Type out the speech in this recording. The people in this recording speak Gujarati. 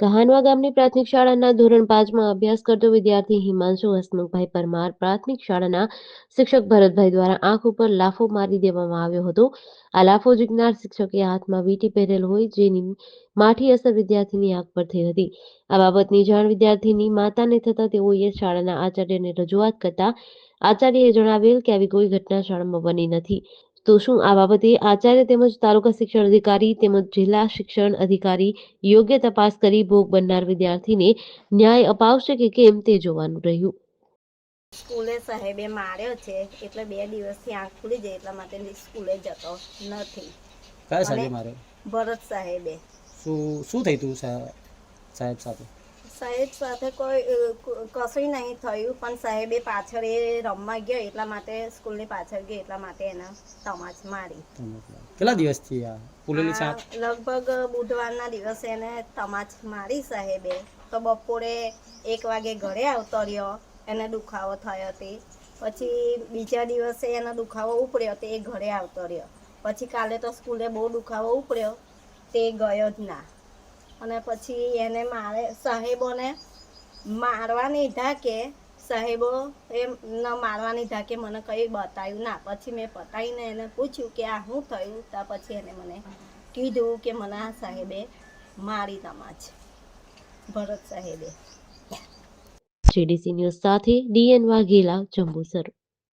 કહાનવા ગામની પ્રાથમિક શાળાના ધોરણ પાંચમાં અભ્યાસ કરતો વિદ્યાર્થી હિમાંશુ હસમુખભાઈ પરમાર પ્રાથમિક શાળાના શિક્ષક ભરતભાઈ દ્વારા આંખ ઉપર લાફો મારી દેવામાં આવ્યો હતો. આ લાફો જીગનાર શિક્ષકે હાથમાં વીટી પહેરેલ હોય જેની માઠી અસર વિદ્યાર્થીની આંખ પર થઈ હતી. આ બાબતની જાણ વિદ્યાર્થીની માતાને થતા તેઓએ શાળાના આચાર્યને રજૂઆત કરતા આચાર્યએ જણાવેલ કે આવી કોઈ ઘટના શાળામાં બની નથી. તો શું આ બાબતે આચાર્ય તેમજ તાલુકા શિક્ષણ અધિકારી તેમજ જિલ્લા શિક્ષણ અધિકારી યોગ્ય તપાસ કરી ભોગ બનનાર વિદ્યાર્થીને ન્યાય અપાવશે કે કેમ તે જોવાનું રહ્યું. સ્કૂલે સાહેબે માર્યો છે એટલે બે દિવસથી આંખ ખુલી જાય એટલા માટે સ્કૂલે જતો નથી. કયા સાહેબે માર્યો? ભરત સાહેબે. શું શું થયું તું સાહેબ સાથે? સાહેબ સાથે કોઈ કશું નહીં થયું પણ સાહેબે પાછળ એ રમવા ગયો એટલા માટે સ્કૂલની પાછળ ગયો એટલા માટે એને તમાચ મારી. કેટલા દિવસથી આ ફૂલેલી સાપ? લગભગ બુધવારના દિવસે એને તમાચ મારી સાહેબે. તો બપોરે એક વાગે ઘરે આવતો રહ્યો એને દુખાવો થયો તે. પછી બીજા દિવસે એનો દુખાવો ઉપડ્યો તે એ ઘરે આવતો રહ્યો. પછી કાલે તો સ્કૂલે બહુ દુખાવો ઉપડ્યો તે ગયો જ ના. અને પછી એને મારે સાહેબોને મારવાની ધાકે, સાહેબો એમ ન મારવાની ધાકે મને કંઈ બતાવ્યું ના. પછી મેં પતાવીને એને પૂછ્યું કે આ શું થયું? ત્યાં પછી એને મને કીધું કે મને આ સાહેબે મારી તમાચ ભરત સાહેબે. જેડીસી ન્યૂઝ સાથે ડીએન વાઘેલા જંબુસર.